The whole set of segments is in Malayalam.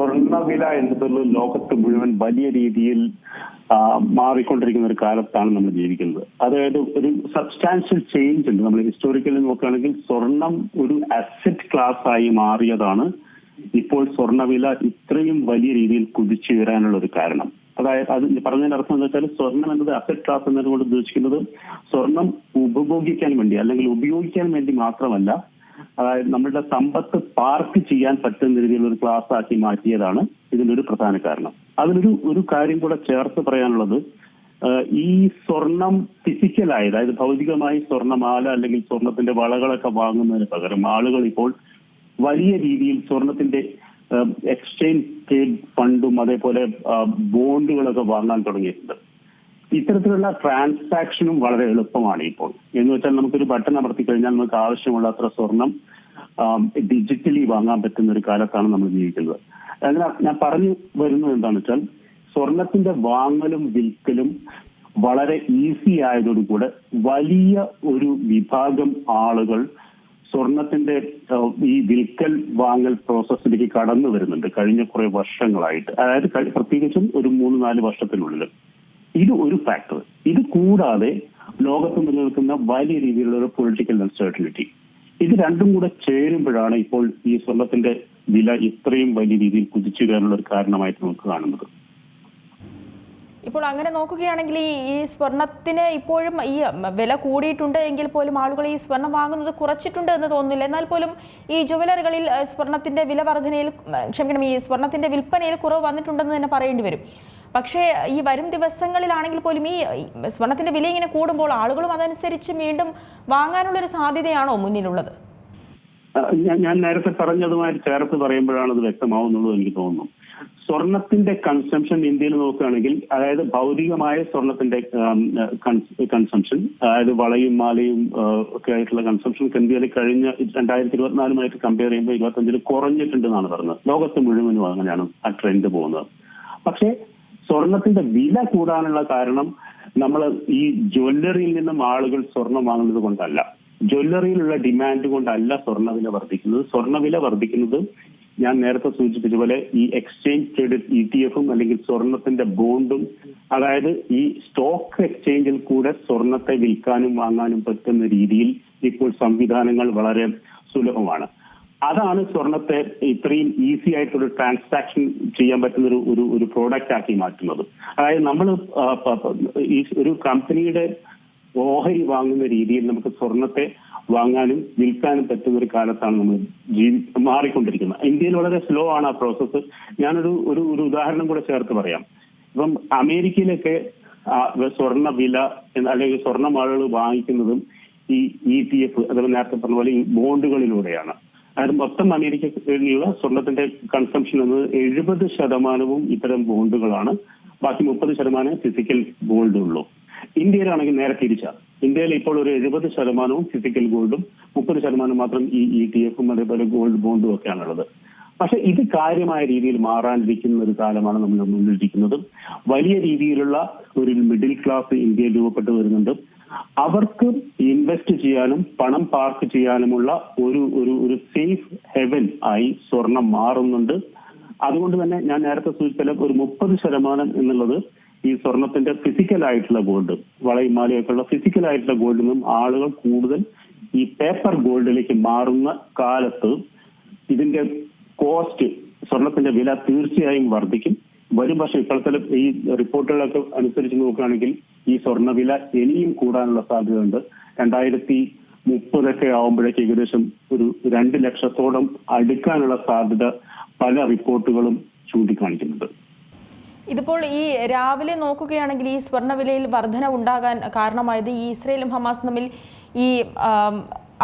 സ്വർണവില എന്നത് ലോകത്ത് മുഴുവൻ വലിയ രീതിയിൽ മാറിക്കൊണ്ടിരിക്കുന്ന ഒരു കാലത്താണ് നമ്മൾ ജീവിക്കുന്നത്. അതായത് ഒരു സബ്സ്റ്റാൻഷ്യൽ ചേഞ്ച് ഉണ്ട്. നമ്മൾ ഹിസ്റ്റോറിക്കലി നോക്കുകയാണെങ്കിൽ സ്വർണം ഒരു അസറ്റ് ക്ലാസ് ആയി മാറിയതാണ്. ഇപ്പോൾ സ്വർണവില ഇത്രയും വലിയ രീതിയിൽ കുതിച്ചുയരാനുള്ള ഒരു കാരണം. അതായത് അത് പറഞ്ഞതിന്റെ അർത്ഥം എന്താ വെച്ചാൽ സ്വർണം എന്നത് അസറ്റ് ക്ലാസ് എന്നതുകൊണ്ട് ഉദ്ദേശിക്കുന്നത് സ്വർണം ഉപഭോഗിക്കാൻ വേണ്ടി അല്ലെങ്കിൽ ഉപയോഗിക്കാൻ വേണ്ടി മാത്രമല്ല അതായത് നമ്മളുടെ സമ്പത്ത് പാർക്ക് ചെയ്യാൻ പറ്റുന്ന രീതിയിലുള്ള ഒരു ക്ലാസ് ആക്കി മാറ്റിയതാണ് ഇതിനൊരു പ്രധാന കാരണം. അതിലൊരു ഒരു കാര്യം കൂടെ ചേർത്ത് പറയാനുള്ളത് ഈ സ്വർണം ഫിസിക്കലായി അതായത് ഭൗതികമായി സ്വർണമാല അല്ലെങ്കിൽ സ്വർണത്തിന്റെ വളകളൊക്കെ വാങ്ങുന്നതിന് പകരം ആളുകൾ ഇപ്പോൾ വലിയ രീതിയിൽ സ്വർണത്തിന്റെ എക്സ്ചേഞ്ച് ഫണ്ടും അതേപോലെ ബോണ്ടുകളൊക്കെ വാങ്ങാൻ തുടങ്ങിയിട്ടുണ്ട്. ഇത്തരത്തിലുള്ള ട്രാൻസാക്ഷനും വളരെ എളുപ്പമാണ് ഇപ്പോൾ. എന്ന് വെച്ചാൽ നമുക്കൊരു ബട്ടൺ അമർത്തി കഴിഞ്ഞാൽ നമുക്ക് ആവശ്യമുള്ളത്ര സ്വർണം ഡിജിറ്റലി വാങ്ങാൻ പറ്റുന്ന ഒരു കാലത്താണ് നമ്മൾ ജീവിക്കുന്നത്. അങ്ങനെ ഞാൻ പറഞ്ഞു വരുന്നത് എന്താണെന്ന് വെച്ചാൽ സ്വർണത്തിന്റെ വാങ്ങലും വിൽക്കലും വളരെ ഈസി ആയതോടുകൂടെ വലിയ ഒരു വിഭാഗം ആളുകൾ സ്വർണത്തിന്റെ ഈ വിൽക്കൽ വാങ്ങൽ പ്രോസസ്സിലേക്ക് കടന്നു വരുന്നുണ്ട് കഴിഞ്ഞ കുറെ വർഷങ്ങളായിട്ട്. അതായത് പ്രത്യേകിച്ചും ഒരു മൂന്ന് നാല് വർഷത്തിനുള്ളിൽ. ഇത് ഒരു ഫാക്ടർ ഇത് കൂടാതെ ലോകത്ത് നിലനിൽക്കുന്ന വലിയ രീതിയിലുള്ള ഒരു പൊളിറ്റിക്കൽ അൺസർട്ടനിറ്റി ഇത് രണ്ടും കൂടെ ചേരുമ്പോഴാണ് ഇപ്പോൾ ഈ സ്വർണത്തിന്റെ വില ഇത്രയും വലിയ രീതിയിൽ കുതിച്ചു കയറാനുള്ള ഒരു കാരണമായിട്ട് നമുക്ക് കാണുന്നത്. ഇപ്പോൾ അങ്ങനെ നോക്കുകയാണെങ്കിൽ ഈ സ്വർണത്തിന് ഇപ്പോഴും ഈ വില കൂടിയിട്ടുണ്ട് എങ്കിൽ പോലും ആളുകൾ ഈ സ്വർണം വാങ്ങുന്നത് കുറച്ചിട്ടുണ്ട് എന്ന് തോന്നുന്നില്ല. എന്നാൽ പോലും ഈ ജുവലറികളിൽ സ്വർണത്തിന്റെ വില വർധനയിൽ ക്ഷമിക്കണം ഈ സ്വർണത്തിന്റെ വിൽപ്പനയിൽ കുറവ് വന്നിട്ടുണ്ടെന്ന് തന്നെ പറയേണ്ടി വരും. പക്ഷേ ഈ വരും ദിവസങ്ങളിലാണെങ്കിൽ പോലും ഈ സ്വർണത്തിന്റെ വില ഇങ്ങനെ കൂടുമ്പോൾ ആളുകളും അതനുസരിച്ച് വീണ്ടും വാങ്ങാനുള്ള ഒരു സാധ്യതയാണോ മുന്നിലുള്ളത്? ഞാൻ നേരത്തെ പറഞ്ഞതുമായി ചേർത്ത് പറയുമ്പോഴാണ് അത് വ്യക്തമാവുന്നുള്ളത് എനിക്ക് തോന്നുന്നു. സ്വർണത്തിന്റെ കൺസംഷൻ ഇന്ത്യയിൽ നോക്കുകയാണെങ്കിൽ അതായത് ഭൗതികമായ സ്വർണത്തിന്റെ കൺസംഷൻ അതായത് വളയും മാലയും ഒക്കെ ആയിട്ടുള്ള കൺസംഷൻ ഇന്ത്യയിൽ കഴിഞ്ഞ രണ്ടായിരത്തി ഇരുപത്തിനാലുമായിട്ട് കമ്പയർ ചെയ്യുമ്പോൾ ഇരുപത്തഞ്ചിൽ കുറഞ്ഞിട്ടുണ്ട് എന്നാണ് പറഞ്ഞത്. ലോകത്ത് മുഴുവനും അങ്ങനെയാണ് ആ ട്രെൻഡ് പോകുന്നത്. പക്ഷേ സ്വർണത്തിന്റെ വില കൂടാനുള്ള കാരണം നമ്മൾ ഈ ജ്വല്ലറിയിൽ നിന്നും ആളുകൾ സ്വർണം വാങ്ങുന്നത് കൊണ്ടല്ല. ജ്വല്ലറിയിലുള്ള ഡിമാൻഡ് കൊണ്ടല്ല സ്വർണവില വർദ്ധിക്കുന്നത്. സ്വർണവില വർദ്ധിക്കുന്നത് ഞാൻ നേരത്തെ സൂചിപ്പിച്ച പോലെ ഈ എക്സ്ചേഞ്ച് ട്രേഡഡ് ഇ ടി എഫും അല്ലെങ്കിൽ സ്വർണത്തിന്റെ ബോണ്ടും അതായത് ഈ സ്റ്റോക്ക് എക്സ്ചേഞ്ചിൽ കൂടെ സ്വർണത്തെ വിൽക്കാനും വാങ്ങാനും പറ്റുന്ന രീതിയിൽ ഇപ്പോൾ സംവിധാനങ്ങൾ വളരെ സുലഭമാണ്. അതാണ് സ്വർണത്തെ ഇത്രയും ഈസി ആയിട്ടൊരു ട്രാൻസാക്ഷൻ ചെയ്യാൻ പറ്റുന്ന ഒരു ഒരു ഒരു പ്രോഡക്റ്റ് ആക്കി മാറ്റുന്നത്. അതായത് നമ്മൾ ഈ ഒരു കമ്പനിയുടെ ഓഹരി വാങ്ങുന്ന രീതിയിൽ നമുക്ക് സ്വർണത്തെ വാങ്ങാനും വിൽക്കാനും പറ്റുന്ന ഒരു കാലത്താണ് നമ്മൾ ജീവി മാറിക്കൊണ്ടിരിക്കുന്നത്. ഇന്ത്യയിൽ വളരെ സ്ലോ ആണ് ആ പ്രോസസ്സ് ഞാനൊരു ഒരു ഒരു ഉദാഹരണം കൂടെ ചേർത്ത് പറയാം. ഇപ്പം അമേരിക്കയിലൊക്കെ സ്വർണ വില അല്ലെങ്കിൽ സ്വർണമാളുകൾ വാങ്ങിക്കുന്നതും ഈ ഇ ടി എഫ് അതുപോലെ നേരത്തെ പറഞ്ഞ പോലെ ഈ ബോണ്ടുകളിലൂടെയാണ് അതായത് മൊത്തം അമേരിക്കയിലുള്ള സ്വർണത്തിന്റെ കൺസംഷൻ എന്നത് എഴുപത് ശതമാനവും ഇത്തരം ബോണ്ടുകളാണ് ബാക്കി മുപ്പത് ശതമാനം ഫിസിക്കൽ ഗോൾഡ് ഉള്ളൂ. ഇന്ത്യയിലാണെങ്കിൽ നേരെ തിരിച്ചാണ് ഇന്ത്യയിൽ ഇപ്പോൾ ഒരു എഴുപത് ശതമാനവും ഫിസിക്കൽ ഗോൾഡും മുപ്പത് ശതമാനം മാത്രം ഈ ഇ ടി എഫും അതേപോലെ ഗോൾഡ് ബോണ്ടും ഒക്കെയാണുള്ളത് പക്ഷെ ഇത് കാര്യമായ രീതിയിൽ മാറാനിരിക്കുന്ന ഒരു കാലമാണ് നമ്മൾ മുന്നിലിരിക്കുന്നത്. വലിയ രീതിയിലുള്ള ഒരു മിഡിൽ ക്ലാസ് ഇന്ത്യയിൽ രൂപപ്പെട്ടു വരുന്നുണ്ട്. അവർക്ക് ഇൻവെസ്റ്റ് ചെയ്യാനും പണം പാർക്ക് ചെയ്യാനുമുള്ള ഒരു ഒരു ഒരു സേഫ് ഹെവൻ ആയി സ്വർണം മാറുന്നുണ്ട്. അതുകൊണ്ട് തന്നെ ഞാൻ നേരത്തെ സൂചിപ്പിച്ച ഒരു മുപ്പത് ശതമാനം എന്നുള്ളത് ഈ സ്വർണത്തിന്റെ ഫിസിക്കൽ ആയിട്ടുള്ള ഗോൾഡ് വളയും ഉള്ള ഫിസിക്കൽ ആയിട്ടുള്ള ഗോൾഡിൽ നിന്നും ആളുകൾ കൂടുതൽ ഈ പേപ്പർ ഗോൾഡിലേക്ക് മാറുന്ന കാലത്ത് ഇതിന്റെ കോസ്റ്റ് സ്വർണത്തിന്റെ വില തീർച്ചയായും വർദ്ധിക്കും. വരും വർഷം ഇപ്പോഴത്തെ ഈ റിപ്പോർട്ടുകളൊക്കെ അനുസരിച്ച് നോക്കുകയാണെങ്കിൽ ഈ സ്വർണവില ഇനിയും കൂടാനുള്ള സാധ്യതയുണ്ട്. രണ്ടായിരത്തി മുപ്പതൊക്കെ ആവുമ്പോഴേക്ക് ഏകദേശം ഒരു രണ്ട് ലക്ഷത്തോളം അടുക്കാനുള്ള സാധ്യത പല റിപ്പോർട്ടുകളും ചൂണ്ടിക്കാണിക്കുന്നുണ്ട്. ഇതിപ്പോൾ ഈ രാവിലെ നോക്കുകയാണെങ്കിൽ ഈ സ്വർണവിലയിൽ വർധന ഉണ്ടാകാൻ കാരണമായത് ഈ ഇസ്രയേലും ഹമാസും തമ്മിൽ ഈ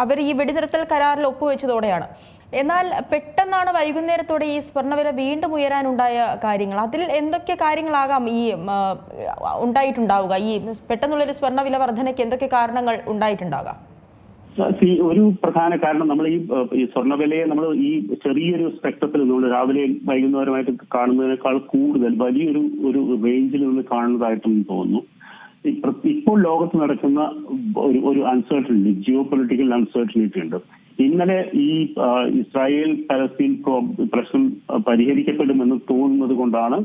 അവർ ഈ വെടിനിർത്തൽ കരാറിൽ ഒപ്പുവെച്ചതോടെയാണ്. എന്നാൽ പെട്ടെന്നാണ് വൈകുന്നേരത്തോടെ ഈ സ്വർണവില വീണ്ടും ഉയരാനുണ്ടായ കാര്യങ്ങൾ. അതിൽ എന്തൊക്കെ കാര്യങ്ങളാകാം ഈ ഉണ്ടായിട്ടുണ്ടാവുക? ഈ പെട്ടെന്നുള്ളൊരു സ്വർണവില വർധനയ്ക്ക് എന്തൊക്കെ കാരണങ്ങൾ ഉണ്ടായിട്ടുണ്ടാകാം? ഒരു പ്രധാന കാരണം നമ്മൾ ഈ സ്വർണവിലയെ നമ്മൾ ഈ ചെറിയൊരു സ്പെക്ട്രത്തിൽ നമ്മൾ രാവിലെ വൈകുന്നേരമായിട്ട് കാണുന്നതിനേക്കാൾ കൂടുതൽ വലിയൊരു ഒരു റേഞ്ചിൽ നിന്ന് കാണുന്നതായിട്ടും തോന്നുന്നു. ഇപ്പോൾ ലോകത്ത് നടക്കുന്ന ഒരു ഒരു അൺസർട്ടനിറ്റി ജിയോ പൊളിറ്റിക്കൽ അൺസർട്ടനിറ്റി ഉണ്ട്. ഇന്നലെ ഈ ഇസ്രായേൽ പലസ്തീൻ പ്രോ- പ്രശ്നം പരിഹരിക്കപ്പെടുമെന്ന് തോന്നുന്നത് കൊണ്ടാണ്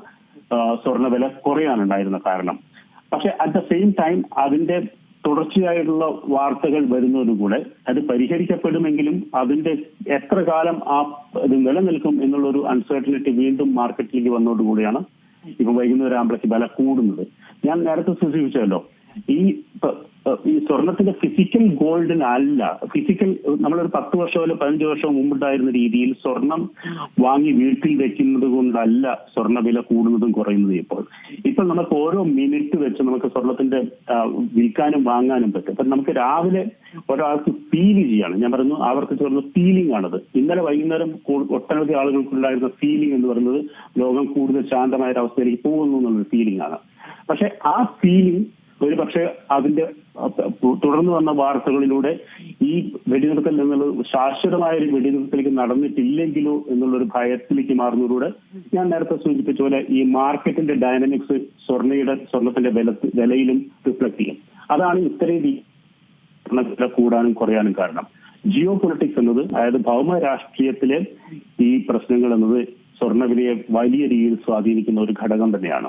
സ്വർണവില കുറയാനുണ്ടായിരുന്ന കാരണം. പക്ഷെ അറ്റ് ദ സെയിം ടൈം അതിന്റെ തുടർച്ചയായിട്ടുള്ള വാർത്തകൾ വരുന്നതോടുകൂടെ അത് പരിഹരിക്കപ്പെടുമെങ്കിലും അതിന്റെ എത്ര കാലം ആ ഇത് നിലനിൽക്കും എന്നുള്ളൊരു അൺസർട്ടനിറ്റി വീണ്ടും മാർക്കറ്റിലേക്ക് വന്നതോടുകൂടിയാണ് ഇപ്പൊ വൈകുന്നേരം ആകുമ്പോഴേക്ക് വില കൂടുന്നത്. ഞാൻ നേരത്തെ സൂചിപ്പിച്ചല്ലോ ഈ ഈ സ്വർണത്തിന്റെ ഫിസിക്കൽ ഗോൾഡിന് അല്ല. ഫിസിക്കൽ നമ്മളൊരു പത്ത് വർഷമോ അല്ലെങ്കിൽ പതിനഞ്ച് വർഷമോ മുമ്പുണ്ടായിരുന്ന രീതിയിൽ സ്വർണം വാങ്ങി വീട്ടിൽ വെക്കുന്നത് കൊണ്ടല്ല സ്വർണ കൂടുന്നതും കുറയുന്നതും ഇപ്പോൾ. ഇപ്പൊ നമുക്ക് ഓരോ മിനിറ്റ് വെച്ച് നമുക്ക് സ്വർണത്തിന്റെ വിൽക്കാനും വാങ്ങാനും പറ്റും. അപ്പൊ നമുക്ക് രാവിലെ ഒരാൾക്ക് ഫീൽ ചെയ്യാണ്. ഞാൻ പറഞ്ഞു ആവർത്തിച്ച് പറഞ്ഞ ഫീലിംഗ് ആണത്. ഇന്നലെ വൈകുന്നേരം ഒട്ടനവധി ആളുകൾക്കുണ്ടായിരുന്ന ഫീലിംഗ് എന്ന് പറയുന്നത് ലോകം കൂടുതൽ ശാന്തമായ ഒരു അവസ്ഥയിലേക്ക് പോകുന്നു എന്നുള്ള ഫീലിംഗ് ആണ്. പക്ഷെ ആ ഫീലിംഗ് ഒരു പക്ഷേ അതിന്റെ തുടർന്ന് വന്ന വാർത്തകളിലൂടെ ഈ വെടിനിർത്തൽ എന്നുള്ളത് ശാശ്വതമായ ഒരു വെടിനിർത്തലേക്ക് നടന്നിട്ടില്ലെങ്കിലോ എന്നുള്ളൊരു ഭയത്തിലേക്ക് മാറുന്നതിലൂടെ ഞാൻ നേരത്തെ സൂചിപ്പിച്ച പോലെ ഈ മാർക്കറ്റിന്റെ ഡയനമിക്സ് സ്വർണയുടെ സ്വർണത്തിന്റെ വില വിലയിലും റിഫ്ലക്ട് ചെയ്യും. അതാണ് ഇത്രയും വില കൂടാനും കുറയാനും കാരണം. ജിയോ പൊളിറ്റിക്സ് എന്നത് അതായത് ഭൗമ രാഷ്ട്രീയത്തിലെ ഈ പ്രശ്നങ്ങൾ എന്നത് സ്വർണവിലയെ വലിയ രീതിയിൽ സ്വാധീനിക്കുന്ന ഒരു ഘടകം തന്നെയാണ്.